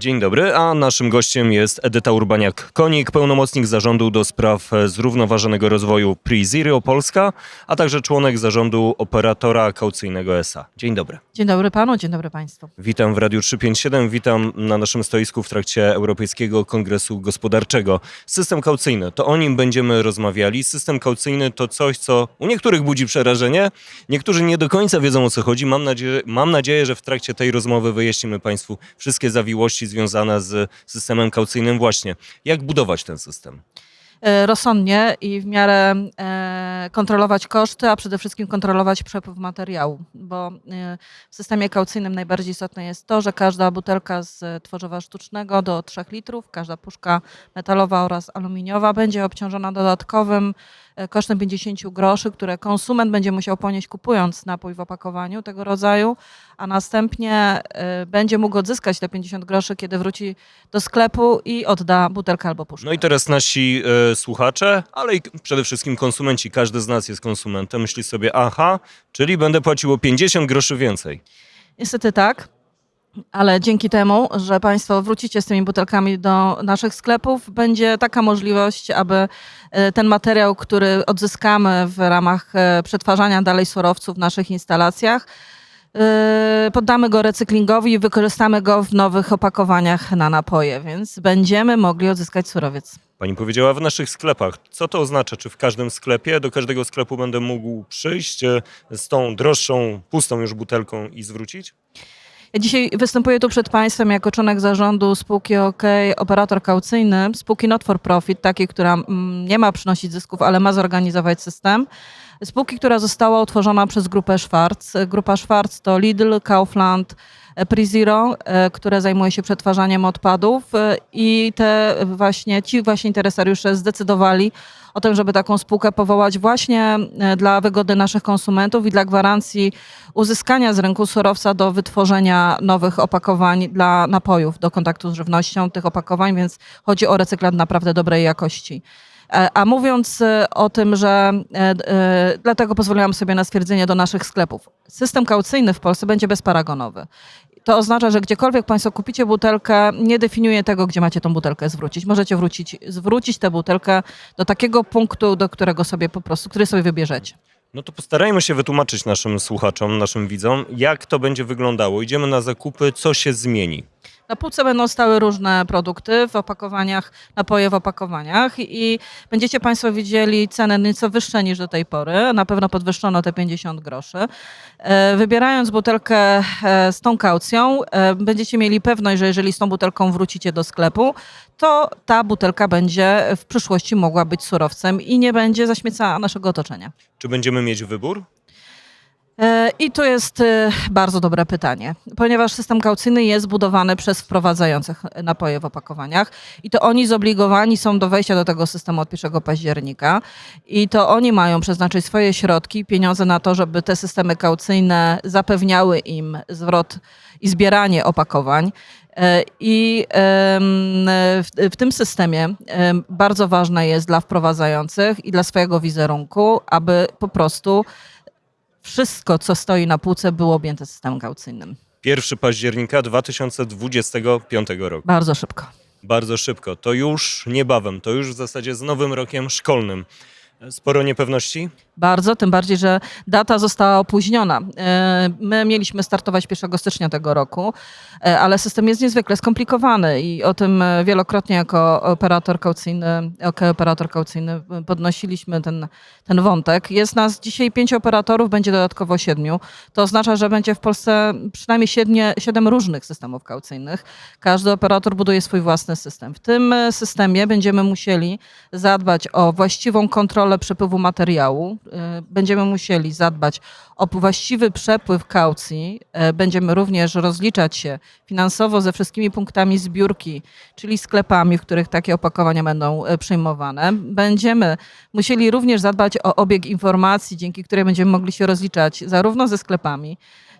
Dzień dobry, a naszym gościem jest Edyta Urbaniak-Konik, pełnomocnik zarządu do spraw e, zrównoważonego rozwoju PreZero Polska, a także członek zarządu operatora kaucyjnego ESA. Dzień dobry. Dzień dobry panu, dzień dobry państwu. Witam w Radiu 357, witam na naszym stoisku w trakcie Europejskiego Kongresu Gospodarczego. System kaucyjny, to o nim będziemy rozmawiali. System kaucyjny to coś, co u niektórych budzi przerażenie, niektórzy nie do końca wiedzą o co chodzi. Mam nadzieję, mam nadzieję że w trakcie tej rozmowy wyjaśnimy Państwu wszystkie zawiłości związane z systemem kaucyjnym właśnie. Jak budować ten system? E, Rozsądnie i w miarę e, kontrolować koszty, a przede wszystkim kontrolować przepływ materiału, bo e, w systemie kaucyjnym najbardziej istotne jest to, że każda butelka z tworzywa sztucznego do 3 litrów, każda puszka metalowa oraz aluminiowa będzie obciążona dodatkowym kosztem 50 groszy, które konsument będzie musiał ponieść kupując napój w opakowaniu tego rodzaju, a następnie będzie mógł odzyskać te 50 groszy, kiedy wróci do sklepu i odda butelkę albo puszkę. No i teraz nasi słuchacze, ale i przede wszystkim konsumenci, każdy z nas jest konsumentem, myśli sobie, aha, czyli będę płaciło 50 groszy więcej. Niestety tak. Ale dzięki temu, że Państwo wrócicie z tymi butelkami do naszych sklepów, będzie taka możliwość, aby e, ten materiał, który odzyskamy w ramach e, przetwarzania dalej surowców w naszych instalacjach, e, poddamy go recyklingowi i wykorzystamy go w nowych opakowaniach na napoje, więc będziemy mogli odzyskać surowiec. Pani powiedziała w naszych sklepach. Co to oznacza? Czy w każdym sklepie, do każdego sklepu będę mógł przyjść e, z tą droższą, pustą już butelką i zwrócić? Ja dzisiaj występuję tu przed Państwem jako członek zarządu spółki OK, operator kaucyjny, spółki Not for Profit, takiej, która mm, nie ma przynosić zysków, ale ma zorganizować system. Spółki, która została utworzona przez grupę Schwarz. Grupa Schwarz to Lidl, Kaufland, e, PreZero, e, które zajmuje się przetwarzaniem odpadów e, i te właśnie, ci właśnie interesariusze zdecydowali o tym, żeby taką spółkę powołać właśnie dla wygody naszych konsumentów i dla gwarancji uzyskania z rynku surowca do wytworzenia nowych opakowań dla napojów, do kontaktu z żywnością tych opakowań, więc chodzi o recyklat naprawdę dobrej jakości. E, A mówiąc e, o tym, że e, dlatego pozwoliłam sobie na stwierdzenie do naszych sklepów. System kaucyjny w Polsce będzie bezparagonowy. To oznacza, że gdziekolwiek Państwo kupicie butelkę, nie definiuje tego, gdzie macie tą butelkę zwrócić. Możecie wrócić, zwrócić tę butelkę do takiego punktu, do którego sobie po prostu, który sobie wybierzecie. No to postarajmy się wytłumaczyć naszym słuchaczom, naszym widzom, jak to będzie wyglądało. Idziemy na zakupy, co się zmieni. Na półce będą stały różne produkty w opakowaniach, napoje w opakowaniach i będziecie Państwo widzieli ceny nieco wyższe niż do tej pory. Na pewno podwyższono te 50 groszy. E, Wybierając butelkę e, z tą kaucją, e, będziecie mieli pewność, że jeżeli z tą butelką wrócicie do sklepu, to ta butelka będzie w przyszłości mogła być surowcem i nie będzie zaśmiecała naszego otoczenia. Czy będziemy mieć wybór? E, I to jest e, bardzo dobre pytanie, ponieważ system kaucyjny jest budowany przez wprowadzających napoje w opakowaniach i to oni zobligowani są do wejścia do tego systemu od 1 października i to oni mają przeznaczyć swoje środki, pieniądze na to, żeby te systemy kaucyjne zapewniały im zwrot i zbieranie opakowań. E, I w, tym systemie em, bardzo ważne jest dla wprowadzających i dla swojego wizerunku, aby po prostu wszystko, co stoi na półce, było objęte systemem kaucyjnym. 1 października 2025 roku. Bardzo szybko. Bardzo szybko. To już niebawem, to już w zasadzie z nowym rokiem szkolnym. Sporo niepewności? Bardzo, tym bardziej, że data została opóźniona. E, My mieliśmy startować 1 stycznia tego roku, e, ale system jest niezwykle skomplikowany i o tym e, wielokrotnie jako operator kaucyjny, jako operator kaucyjny podnosiliśmy ten, ten wątek. Jest nas dzisiaj pięciu operatorów, będzie dodatkowo siedmiu. To oznacza, że będzie w Polsce przynajmniej siedmie, siedem różnych systemów kaucyjnych. Każdy operator buduje swój własny system. W tym systemie będziemy musieli zadbać o właściwą kontrolę przepływu materiału. E, Będziemy musieli zadbać o właściwy przepływ kaucji. E, Będziemy również rozliczać się finansowo ze wszystkimi punktami zbiórki, czyli sklepami, w których takie opakowania będą e, przyjmowane. Będziemy musieli również zadbać o obieg informacji, dzięki której będziemy mogli się rozliczać zarówno ze sklepami,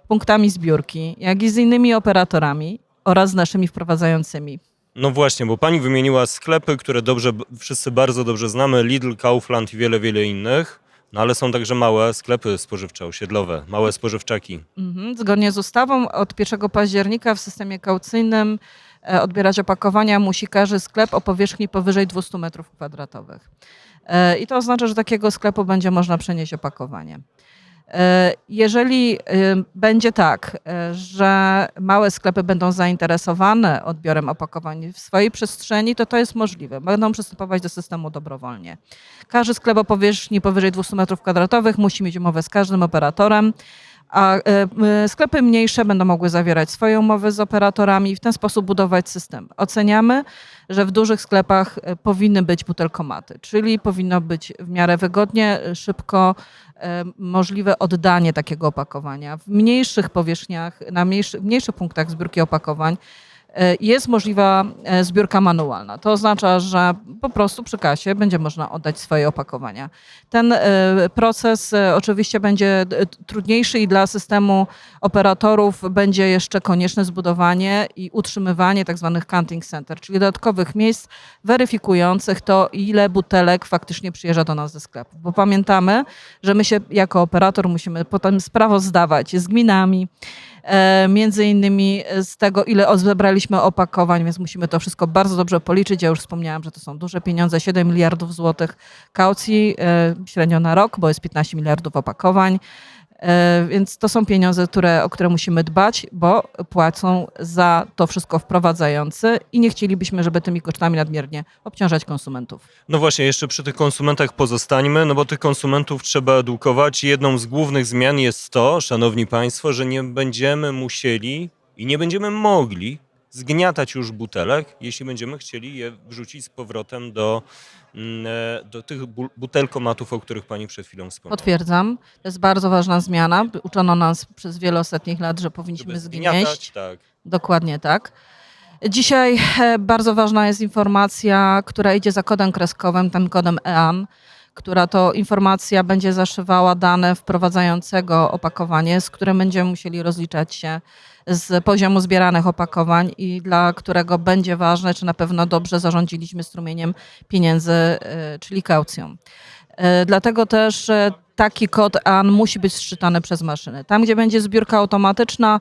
punktami zbiórki, jak i z innymi operatorami oraz z naszymi wprowadzającymi. No właśnie, bo pani wymieniła sklepy, które dobrze, wszyscy bardzo dobrze znamy, Lidl, Kaufland i wiele, wiele innych. No ale są także małe sklepy spożywcze, osiedlowe, małe spożywczaki. Mhm. Zgodnie z ustawą od 1 października w systemie kaucyjnym e, odbierać opakowania musi każdy sklep o powierzchni powyżej 200 m2. E, I to oznacza, że takiego sklepu będzie można przenieść opakowanie. E, Jeżeli e, będzie tak, e, że małe sklepy będą zainteresowane odbiorem opakowań w swojej przestrzeni, to to jest możliwe. Będą przystępować do systemu dobrowolnie. Każdy sklep o powierzchni powyżej 200 m2 musi mieć umowę z każdym operatorem a e, sklepy mniejsze będą mogły zawierać swoje umowy z operatorami i w ten sposób budować system. Oceniamy, że w dużych sklepach e, powinny być butelkomaty, czyli powinno być w miarę wygodnie, szybko e, możliwe oddanie takiego opakowania. W mniejszych powierzchniach, na mniejszy, mniejszych punktach zbiórki opakowań jest możliwa e, zbiórka manualna. To oznacza, że po prostu przy kasie będzie można oddać swoje opakowania. Ten e, proces e, oczywiście będzie trudniejszy i dla systemu operatorów będzie jeszcze konieczne zbudowanie i utrzymywanie tak zwanych counting center, czyli dodatkowych miejsc weryfikujących to, ile butelek faktycznie przyjeżdża do nas ze sklepu. Bo pamiętamy, że my się jako operator musimy potem sprawozdawać z gminami, e, między innymi z tego, ile zebraliśmy opakowań, więc musimy to wszystko bardzo dobrze policzyć. Ja już wspomniałam, że to są duże pieniądze, 7 miliardów złotych kaucji e, średnio na rok, bo jest 15 miliardów opakowań. E, Więc to są pieniądze, które, o które musimy dbać, bo płacą za to wszystko wprowadzający i nie chcielibyśmy, żeby tymi kosztami nadmiernie obciążać konsumentów. No właśnie, jeszcze przy tych konsumentach pozostańmy, no bo tych konsumentów trzeba edukować. Jedną z głównych zmian jest to, szanowni państwo, że nie będziemy musieli i nie będziemy mogli zgniatać już butelek, jeśli będziemy chcieli je wrzucić z powrotem do, mm, e, do tych bu- butelkomatów, o których pani przed chwilą wspomniała. Potwierdzam, to jest bardzo ważna zmiana. Uczono nas przez wiele ostatnich lat, że powinniśmy zgnieść. tak. Dokładnie tak. Dzisiaj e, bardzo ważna jest informacja, która idzie za kodem kreskowym, ten kodem EAN, która to informacja będzie zaszywała dane wprowadzającego opakowanie, z którym będziemy musieli rozliczać się z poziomu zbieranych opakowań i dla którego będzie ważne, czy na pewno dobrze zarządziliśmy strumieniem pieniędzy, e, czyli kaucją. E, Dlatego też e, taki kod EAN musi być szczytany przez maszyny. Tam, gdzie będzie zbiórka automatyczna,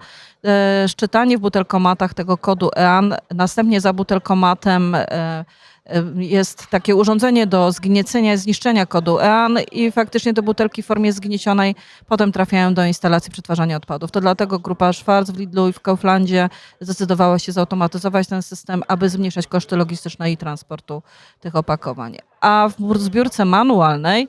szczytanie w butelkomatach tego kodu EAN, następnie za butelkomatem jest takie urządzenie do zgniecenia i zniszczenia kodu EAN i faktycznie te butelki w formie zgniecionej potem trafiają do instalacji przetwarzania odpadów. To dlatego grupa Schwarz w Lidlu i w Kauflandzie zdecydowała się zautomatyzować ten system, aby zmniejszać koszty logistyczne i transportu tych opakowań. A w zbiórce manualnej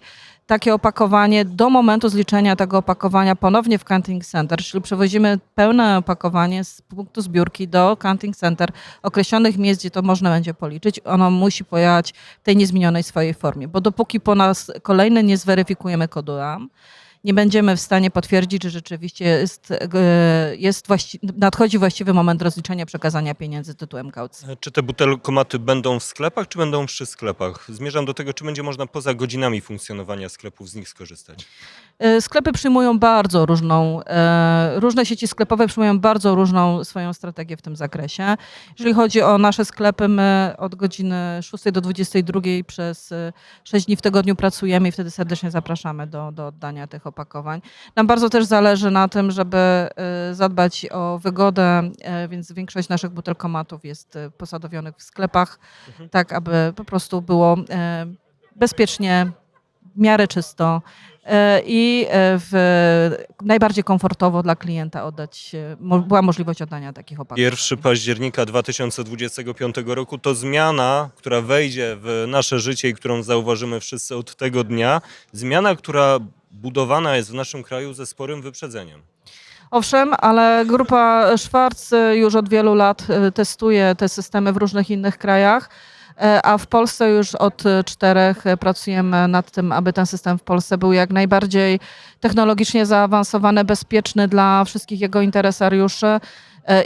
takie opakowanie do momentu zliczenia tego opakowania ponownie w canting center, czyli przewozimy pełne opakowanie z punktu zbiórki do canting center, określonych miejsc, gdzie to można będzie policzyć, ono musi pojechać w tej niezmienionej swojej formie, bo dopóki po nas kolejny nie zweryfikujemy kodu RAM, nie będziemy w stanie potwierdzić, że rzeczywiście jest, e, jest właści- nadchodzi właściwy moment rozliczenia przekazania pieniędzy tytułem kaucji. Czy te butelkomaty będą w sklepach, czy będą przy sklepach? Zmierzam do tego, czy będzie można poza godzinami funkcjonowania sklepów z nich skorzystać. E, Sklepy przyjmują bardzo różną, e, różne sieci sklepowe przyjmują bardzo różną swoją strategię w tym zakresie. Jeżeli chodzi o nasze sklepy, my od godziny 6 do 22 przez e, 6 dni w tygodniu pracujemy i wtedy serdecznie zapraszamy do, do oddania tych opakowań. Nam bardzo też zależy na tym, żeby e, zadbać o wygodę, e, więc większość naszych butelkomatów jest e, posadowionych w sklepach, Mhm. tak aby po prostu było bezpiecznie, w miarę czysto i w, najbardziej komfortowo dla klienta oddać, była możliwość oddania takich opakowań. 1 października 2025 roku to zmiana, która wejdzie w nasze życie i którą zauważymy wszyscy od tego dnia. Zmiana, która budowana jest w naszym kraju ze sporym wyprzedzeniem. Owszem, ale grupa Schwarz e, już od wielu lat e, testuje te systemy w różnych innych krajach, e, a w Polsce już od czterech pracujemy nad tym, aby ten system w Polsce był jak najbardziej technologicznie zaawansowany, bezpieczny dla wszystkich jego interesariuszy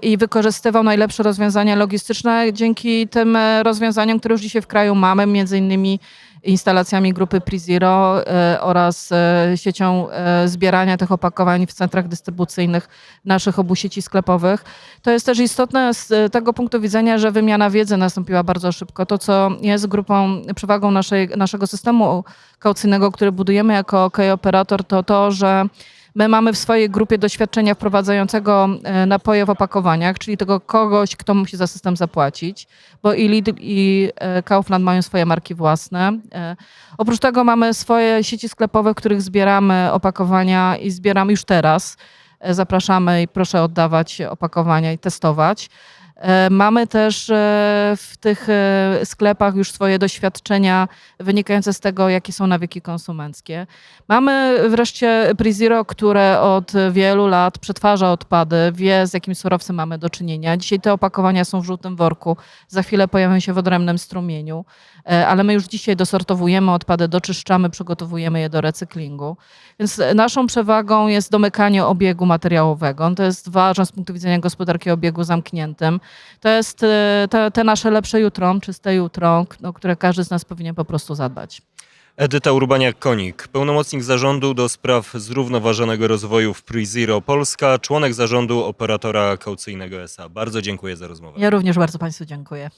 i wykorzystywał najlepsze rozwiązania logistyczne dzięki tym rozwiązaniom, które już dzisiaj w kraju mamy, między innymi instalacjami grupy PreZero e, oraz e, siecią e, zbierania tych opakowań w centrach dystrybucyjnych naszych obu sieci sklepowych. To jest też istotne z tego punktu widzenia, że wymiana wiedzy nastąpiła bardzo szybko. To, co jest grupą, przewagą naszej, naszego systemu kaucyjnego, który budujemy jako OK Operator, to to, że My mamy w swojej grupie doświadczenia wprowadzającego e, napoje w opakowaniach, czyli tego kogoś, kto musi za system zapłacić, bo i Lidl i e, Kaufland mają swoje marki własne. E, Oprócz tego mamy swoje sieci sklepowe, w których zbieramy opakowania i zbieramy już teraz. Zapraszamy i proszę oddawać opakowania i testować. E, Mamy też e, w tych e, sklepach już swoje doświadczenia wynikające z tego, jakie są nawyki konsumenckie. Mamy wreszcie PreZero, które od wielu lat przetwarza odpady, wie z jakim surowcem mamy do czynienia. Dzisiaj te opakowania są w żółtym worku, za chwilę pojawią się w odrębnym strumieniu, ale my już dzisiaj dosortowujemy odpady, doczyszczamy, przygotowujemy je do recyklingu. Więc naszą przewagą jest domykanie obiegu materiałowego. To jest ważne z punktu widzenia gospodarki obiegu zamkniętym. To jest e, te, te nasze lepsze jutro, czyste jutro, o które każdy z nas powinien po prostu zadbać. Edyta Urbaniak-Konik, pełnomocnik zarządu do spraw zrównoważonego rozwoju w PreZero Polska, członek zarządu operatora kaucyjnego SA. Bardzo dziękuję za rozmowę. Ja również bardzo Państwu dziękuję.